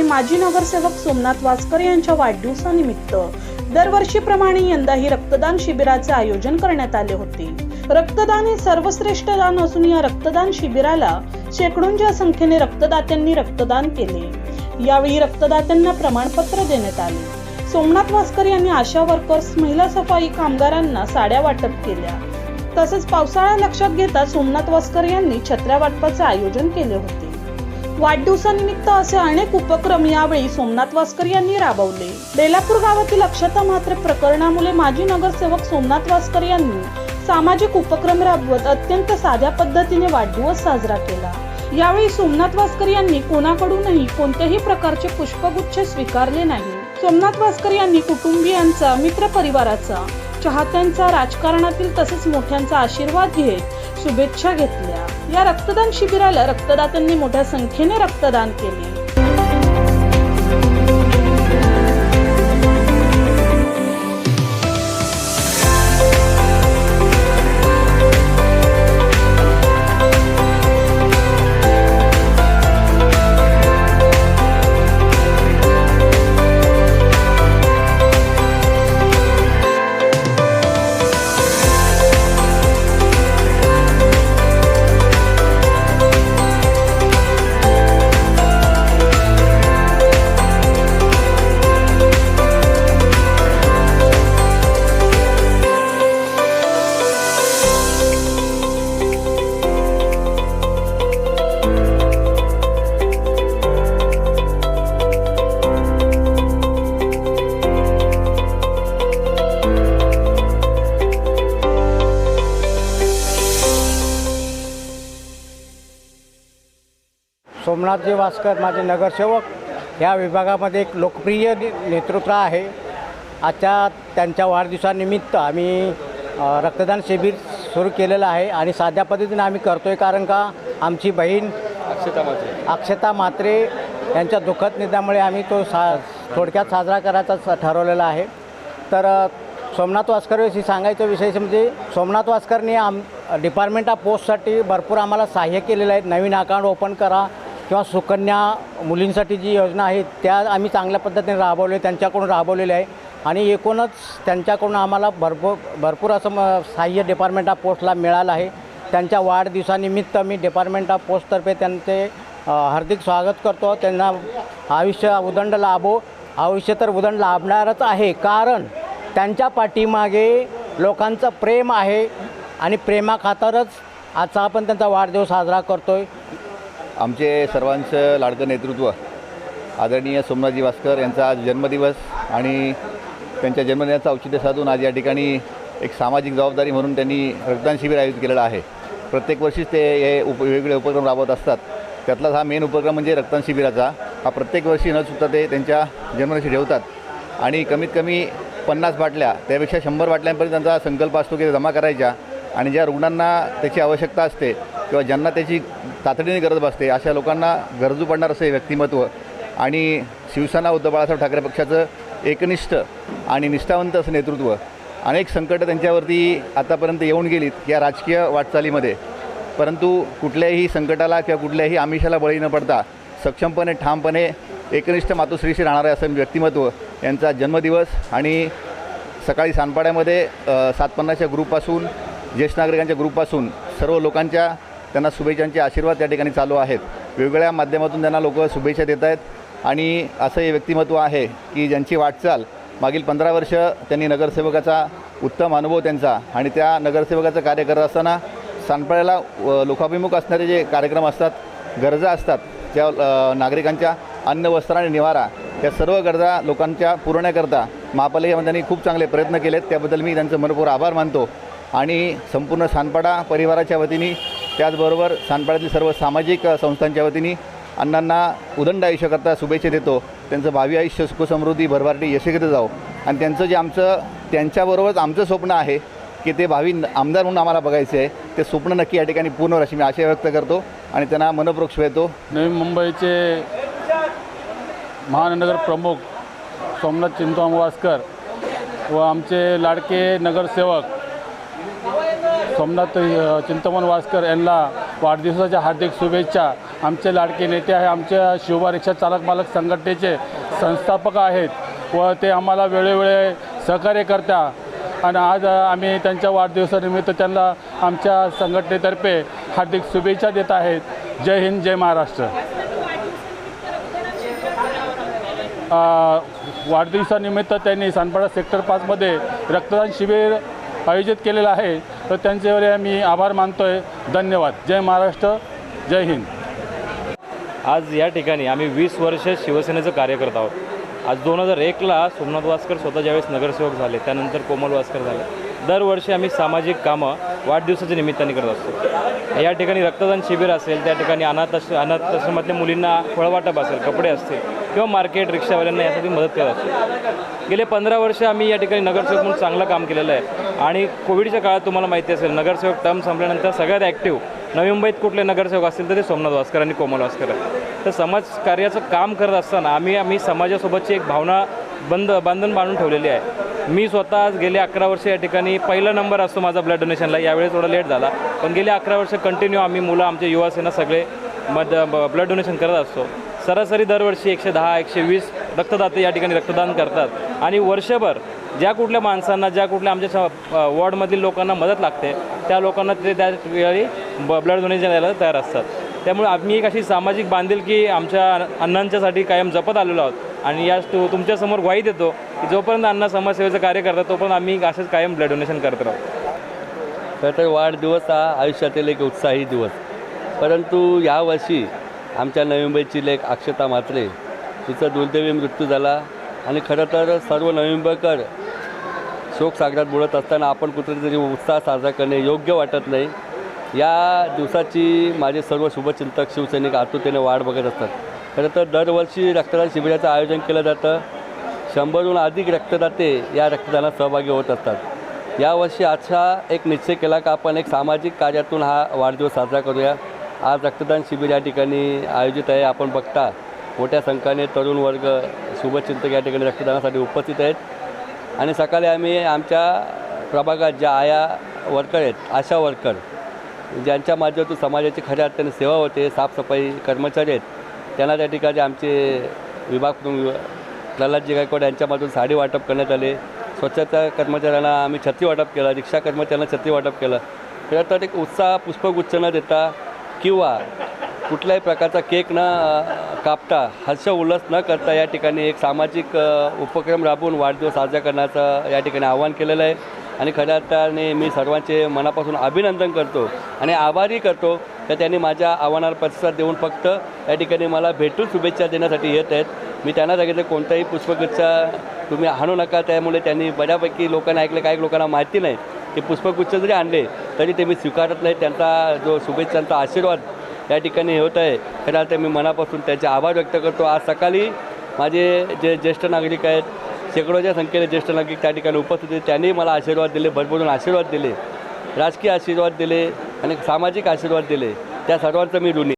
येथे माजी नगरसेवक सोमनाथ वासकर यांच्या वाढदिवसानिमित्त दरवर्षीप्रमाणे यंदाही रक्तदान शिबिराचे आयोजन करण्यात आले होते. रक्तदान हे सर्वश्रेष्ठ दान असून या रक्तदान शिबिराला शेकडोंच्या संख्येने रक्तदात्यांनी रक्तदान केले यावेळी रक्तदात्यांना प्रमाणपत्र देण्यात आले. सोमनाथ वासकर यांनी आशा वर्कर्स महिला सफाई कामगारांना साड्या वाटप केल्या. तसेच पावसाळा लक्षात घेता सोमनाथ वासकर यांनी छत्र्या वाटपाचे आयोजन केले होते. वाढदिवसानिमित्त असे अनेक उपक्रम यावेळी सोमनाथ वासकर यांनी राबवले. बेलापूर गावातील अक्षता म्हात्रे प्रकरणामुळे माजी नगरसेवक सोमनाथ वासकर यांनी सामाजिक उपक्रम राबवत अत्यंत साध्या पद्धतीने वाढदिवस साजरा केला. यावेळी सोमनाथ वासकर यांनी कोणाकडूनही कोणत्याही प्रकारचे पुष्पगुच्छ स्वीकारले नाही. सोमनाथ वासकर यांनी कुटुंबियांचा मित्र परिवाराचा चाहत्यांचा राजकारणातील तसेच मोठ्यांचा आशीर्वाद घेत शुभेच्छा घेतल्या. या रक्तदान शिबिराला रक्तदात्यांनी मोठ्या संख्येने रक्तदान केले. सोमनाथजी वासकर माझे नगरसेवक या विभागामध्ये एक लोकप्रिय नेतृत्व आहे. आजच्या त्यांच्या वाढदिवसानिमित्त आम्ही रक्तदान शिबिर सुरू केलेलं आहे आणि साध्या पद्धतीने आम्ही करतो आहे कारण का आमची बहीण अक्षता म्हात्रे यांच्या दुःखद निधनामुळे आम्ही तो सा थोडक्यात साजरा करायचा ठरवलेला आहे. तर सोमनाथ वासकरविषयी सांगायचं विषय म्हणजे सोमनाथ वासकरने आम डिपार्टमेंट ऑफ पोस्टसाठी भरपूर आम्हाला सहाय्य केलेलं आहे. नवीन अकाउंट ओपन करा किंवा सुकन्या मुलींसाठी जी योजना आहे त्या आम्ही चांगल्या पद्धतीने राबवले त्यांच्याकडून राबवलेले आहे. आणि एकूणच त्यांच्याकडून आम्हाला भरपूर भरपूर असं म सहाय्य डिपार्टमेंट ऑफ पोस्टला मिळालं आहे. त्यांच्या वाढदिवसानिमित्त मी डिपार्टमेंट ऑफ पोस्टतर्फे त्यांचे हार्दिक स्वागत करतो. त्यांना आयुष्य उदंड लाभो. आयुष्य तर उदंड लाभणारच आहे कारण त्यांच्या पाठीमागे लोकांचं प्रेम आहे. आणि प्रेमाखातरच आजचा आपण त्यांचा वाढदिवस साजरा करतो आहे आमचे सर्वांचं लाडकं नेतृत्व आदरणीय सोमनाथजी भास्कर यांचा आज जन्मदिवस आणि त्यांच्या जन्मदिनाचं औचित्य साधून आज या ठिकाणी एक सामाजिक जबाबदारी म्हणून त्यांनी रक्तदान शिबिर आयोजित केलेलं आहे. प्रत्येक वर्षीच ते हे उप वेगवेगळे उपक्रम राबवत असतात. त्यातलाच हा मेन उपक्रम म्हणजे रक्तदान शिबिराचा. हा प्रत्येक वर्षी न चुकता ते त्यांच्या जन्मदिवशी ठेवतात. आणि कमीत कमी पन्नास बाटल्या त्यापेक्षा शंभर बाटल्यांपर्यंत त्यांचा संकल्प असतो की ते जमा करायच्या. आणि ज्या रुग्णांना त्याची आवश्यकता असते किंवा ज्यांना त्याची तातडीने गरज भासते अशा लोकांना गरजू पडणार असं हे व्यक्तिमत्व. आणि शिवसेना उद्धव बाळासाहेब ठाकरे पक्षाचं एकनिष्ठ आणि निष्ठावंत असं नेतृत्व. अनेक संकटं त्यांच्यावरती आतापर्यंत येऊन गेलीत या राजकीय वाटचालीमध्ये. परंतु कुठल्याही संकटाला किंवा कुठल्याही आमिषाला बळी न पडता सक्षमपणे ठामपणे एकनिष्ठ मातोश्रीशी राहणारं असं व्यक्तिमत्व यांचा जन्मदिवस आणि सकाळी सानपाड्यामध्ये सातपन्नाच्या ग्रुपपासून ज्येष्ठ नागरिकांच्या ग्रुपपासून सर्व लोकांच्या त्यांना शुभेच्छांचे आशीर्वाद त्या ठिकाणी चालू आहेत. वेगवेगळ्या माध्यमातून त्यांना लोक शुभेच्छा देत आहेत आणि असं हे व्यक्तिमत्व आहे की ज्यांची वाटचाल मागील पंधरा वर्ष त्यांनी नगरसेवकाचा उत्तम अनुभव त्यांचा आणि त्या नगरसेवकाचं कार्य करत असताना सानपाड्याला लोकाभिमुख असणारे जे कार्यक्रम असतात गरजा असतात त्या नागरिकांच्या अन्न वस्त्र आणि निवारा या सर्व गरजा लोकांच्या पुरवण्याकरता महापालिकेमध्ये त्यांनी खूप चांगले प्रयत्न केलेत. त्याबद्दल मी त्यांचं मनपूर आभार मानतो. आणि संपूर्ण सानपाडा परिवाराच्या वतीने त्याचबरोबर सानपाड्यातील सर्व सामाजिक संस्थांच्या वतीने अण्णांना उदंड आयुष्याकरता शुभेच्छा देतो. त्यांचं भावी आयुष्य सुखसमृद्धी भरभराटी यशस्वी जाऊ आणि त्यांचं जे आमचं त्यांच्याबरोबरच आमचं स्वप्न आहे की ते भावी आमदार म्हणून आम्हाला बघायचे आहे. ते स्वप्न नक्की या ठिकाणी पूर्ण होईल अशी मी आशय व्यक्त करतो आणि त्यांना मनपूर्वक शुभेतो नवी मुंबईचे महानगर प्रमुख सोमनाथ चिंतवामवासकर व आमचे लाडके नगरसेवक सोमनाथ चिंतमन वासकर यांना वाढदिवसाच्या हार्दिक शुभेच्छा. आमचे लाडके नेते आहे आमच्या शिवबा रिक्षा चालक मालक संघटनेचे संस्थापक आहेत व ते आम्हाला वेळोवेळे सहकार्य करता. आणि आज आम्ही त्यांच्या वाढदिवसानिमित्त त्यांना आमच्या संघटनेतर्फे हार्दिक शुभेच्छा देत आहेत. जय हिंद जय महाराष्ट्र. वाढदिवसानिमित्त त्यांनी सानपाडा सेक्टर पाचमध्ये रक्तदान शिबिर आयोजित केलेलं आहे. तर त्यांच्यावर मी आभार मानतो आहे धन्यवाद. जय महाराष्ट्र. जय हिंद. आज या ठिकाणी आम्ही वीस वर्ष शिवसेनेचं कार्य करत आहोत. आज दोन हजार एकला सोमनाथ वासकर स्वतः ज्यावेळेस नगरसेवक झाले त्यानंतर कोमल वासकर झाले. दरवर्षी आम्ही सामाजिक कामं वाढदिवसाच्या निमित्ताने करत असतो. या ठिकाणी रक्तदान शिबिर असेल त्या ठिकाणी अनाथ आश्र अनाथ आश्रमातल्या मुलींना फळवाटप असेल कपडे असतील किंवा मार्केट रिक्षावाल्यांना यासाठी मदत करत असतो. गेले पंधरा वर्ष आम्ही या ठिकाणी नगरसेवक म्हणून चांगलं काम केलेलं आहे. आणि कोविडच्या काळात तुम्हाला माहिती असेल नगरसेवक टर्म संपल्यानंतर सगळ्यात ॲक्टिव्ह नवी मुंबईत कुठले नगरसेवक असतील तर ते सोमनाथ वासकर आणि कोमल वासकर. तर समाज कार्याचं काम करत असताना आम्ही आम्ही समाजासोबतची एक भावना बंद बांधून बांधून ठेवलेली आहे. मी स्वतः आज गेले अकरा वर्ष या ठिकाणी पहिला नंबर असतो माझा ब्लड डोनेशनला यावेळी थोडा लेट झाला. पण गेले अकरा वर्ष कंटिन्यू आम्ही मुलं आमचे युवासेना सगळे मद ब्लड डोनेशन करत असतो. सरासरी दरवर्षी एकशे दहा एकशे वीस रक्तदाते या ठिकाणी रक्तदान करतात. आणि वर्षभर ज्या कुठल्या माणसांना ज्या कुठल्या आमच्या वॉर्डमधील लोकांना मदत लागते त्या लोकांना ते त्या वेळी ब ब्लड डोनेशन द्यायला तयार असतात. त्यामुळे आम्ही एक अशी सामाजिक बांधिलकी आमच्या अण्णांच्यासाठी कायम जपत आलेलो आहोत. आणि या तु तुमच्यासमोर ग्वाही देतो की जोपर्यंत अण्णा समाजसेवेचं कार्य करतात तोपर्यंत आम्ही असंच कायम ब्लड डोनेशन करत राहतो खरं तर वाढदिवस हा आयुष्यातील एक उत्साही दिवस. परंतु यावर्षी आमच्या नवी मुंबईची लेख अक्षता म्हात्रे तिचा दुर्दैवी मृत्यू झाला आणि खरं तर सर्व नवी मुंबईकर शोकसागरात बुडत असताना आपण कुठेतरी उत्साह साजरा करणे योग्य वाटत नाही. या दिवसाची माझे सर्व शुभचिंतक शिवसैनिक आतुरतेने वाट बघत असतात. खरं तर दरवर्षी रक्तदान शिबिराचं आयोजन केलं जातं. शंभरहून अधिक रक्तदाते या रक्तदानात सहभागी होत असतात. यावर्षी असा एक निश्चय केला का आपण एक सामाजिक कार्यातून हा वाढदिवस साजरा करूया. आज रक्तदान शिबिर या ठिकाणी आयोजित आहे. आपण बघता मोठ्या संख्येने तरुण वर्ग शुभचिंतक या ठिकाणी रक्तदानासाठी उपस्थित आहेत. आणि सकाळी आम्ही आमच्या प्रभागात ज्या आया वर्कर आहेत आशा वर्कर ज्यांच्या माध्यमातून समाजाची खऱ्या अर्थाने सेवा होते साफसफाई कर्मचारी आहेत त्यांना त्या ठिकाणी आमचे विभाग प्रल्हादजी गायकवाड यांच्यामधून साडी वाटप करण्यात आले. स्वच्छता कर्मचाऱ्यांना आम्ही छत्री वाटप केलं रिक्षा कर्मचाऱ्यांना छत्री वाटप केलं. खरं तर एक उत्साह पुष्पगुच्छ न देता किंवा कुठल्याही प्रकारचा केक न कापता हर्ष उल्हास न करता या ठिकाणी एक सामाजिक उपक्रम राबवून वाढदिवस साजरा करण्याचं या ठिकाणी आवाहन केलेलं आहे. आणि खऱ्या अर्थाने मी सर्वांचे मनापासून अभिनंदन करतो आणि आभारही करतो तर त्यांनी माझ्या आव्हानाला प्रतिसाद देऊन फक्त या ठिकाणी मला भेटून शुभेच्छा देण्यासाठी येत आहेत. मी त्यांना सांगितलं कोणताही पुष्पगुच्छ तुम्ही आणू नका. त्यामुळे त्यांनी बऱ्यापैकी लोकांना ऐकलं काही लोकांना माहिती नाही की पुष्पगुच्छ जरी आणले तरी ते मी स्वीकारत नाही त्यांचा जो शुभेच्छांचा आशीर्वाद या ठिकाणी होत आहे खरं ते मी मनापासून त्याचे आभार व्यक्त करतो. आज सकाळी माझे जे ज्येष्ठ नागरिक आहेत शेकडोच्या संख्येने ज्येष्ठ नागरिक त्या ठिकाणी उपस्थित होते त्यांनी मला आशीर्वाद दिले भरभरून आशीर्वाद दिले राजकीय आशीर्वाद दिले आणि सामाजिक आशीर्वाद दिले. त्या सर्वांचं मी ऋणी.